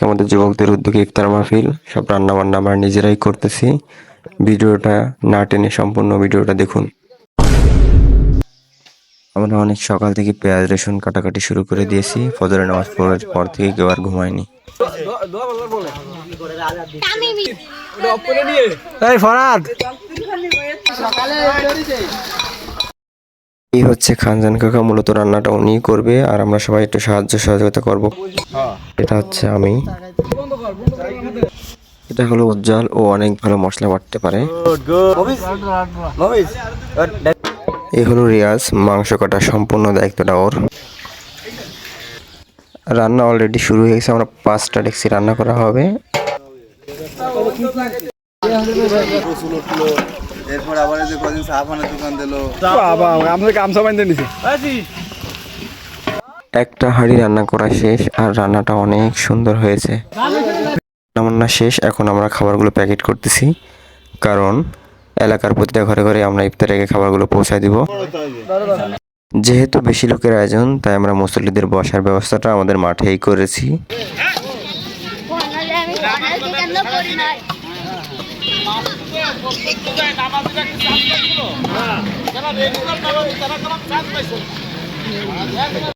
আজকে আমাদের যুবকদের উদ্যোগে ইফতার মাহফিল সব রান্না বান্না আমরা নিজেরাই করতেছি। ভিডিওটা না টেনে সম্পূর্ণ ভিডিওটা দেখুন। আমরা অনেক সকাল থেকে পেঁয়াজ রসুন কাটাকাটি শুরু করে দিয়েছি। ফজরের নামাজ পড়ার পর থেকে কেউ আর ঘুমায়নি। এই ফরাদ। এই হচ্ছে খানজান কাকা, মূলত রান্নাটা উনি করবে আর আমরা সবাই একটু সাহায্য সহযোগিতা করব। এটা হচ্ছে আমি। এটা হলো উজ্জ্বল ও অনেক ভালো মশলা বাটতে পারে। এই হলো রিয়াজ, মাংস কাটা সম্পূর্ণ দায়িত্বটা ওর। রান্না অলরেডি শুরু হয়ে গেছে, আমরা পাঁচটা ডেক্সি রান্না করা হবে। এরপর আবার যে কদিন সাহাফানের দোকান দিল। বাবা আমাদের গামছা বাঁধতে নিছে। একটা হাঁড়ি রান্না করা শেষ আর রান্নাটা অনেক সুন্দর হয়েছে। রান্না শেষ এখন আমরা খাবারগুলো প্যাকেট করতেছি। কারণ এলাকার প্রতিটা ঘরে ঘরে আমরা ইফতার আগে খাবারগুলো পৌঁছায় দিব। যেহেতু বেশি লোকের আয়োজন তাই আমরা মুসল্লিদের বসার ব্যবস্থাটা আমাদের মাঠেই করেছি। ফোনালে আমি ফোনালে দোকান করি নাই